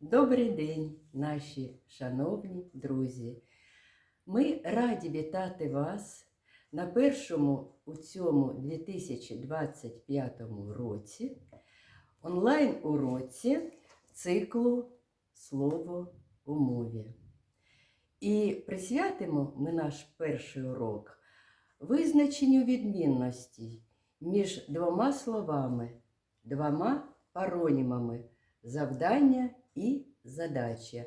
Добрий день, наші шановні друзі. Ми раді вітати вас на першому у цьому 2025 році онлайн-уроці циклу Слово у мові. І присвятимо ми наш перший урок визначенню відмінностей між двома словами, двома паронімами завдання і задача.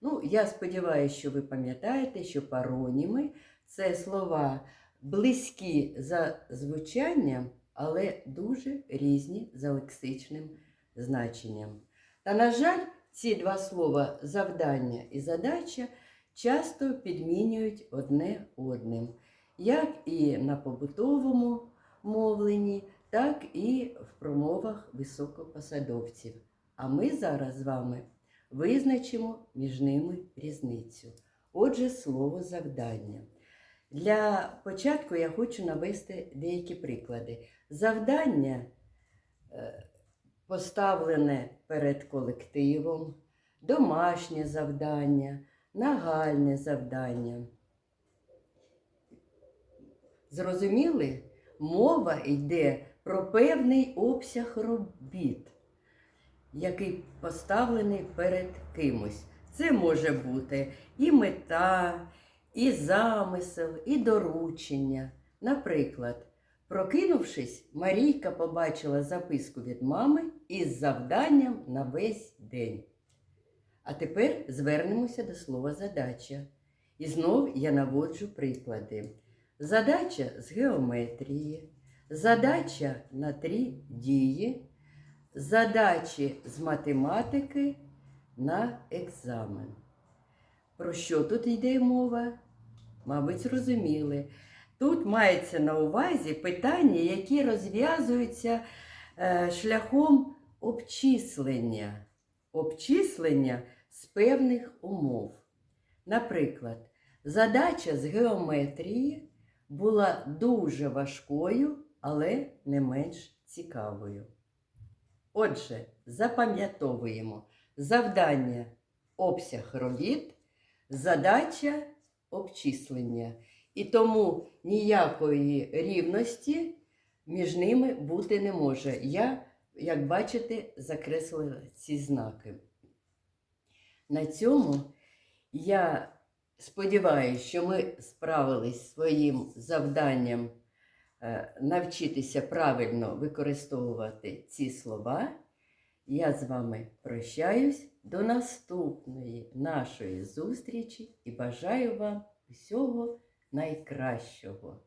Ну, я сподіваюся, що ви пам'ятаєте, що пароніми це слова близькі за звучанням, але дуже різні за лексичним значенням. Та, на жаль, ці два слова завдання і задача часто підмінюють одне одним, як і на побутовому мовленні, так і в промовах високопосадовців. А ми зараз з вами визначимо між ними різницю. Отже, слово завдання. Для початку я хочу навести деякі приклади. Завдання е, поставлене перед колективом, домашнє завдання, нагальне завдання. Зрозуміли? Мова йде про певний обсяг робіт, який поставлений перед кимось. Це може бути і мета, і замисел, і доручення. Наприклад, прокинувшись, Марійка побачила записку від мами із завданням на весь день. А тепер звернемося до слова задача. І знов я наводжу приклади. Задача з геометрії, задача на три дії, задачі з математики на екзамен. Про що тут йде мова? Мабуть, зрозуміли. Тут мається на увазі питання, які розв'язуються е, шляхом обчислення, обчислення з певних умов. Наприклад, задача з геометрії була дуже важкою, але не менш цікавою. Отже, запам'ятовуємо завдання обсяг робіт, задача обчислення. І тому ніякої рівності між ними бути не може. Я, як бачите, закреслила ці знаки. На цьому я сподіваюся, що ми справились своїм завданням навчитися правильно використовувати ці слова. Я з вами прощаюсь до наступної нашої зустрічі і бажаю вам усього найкращого.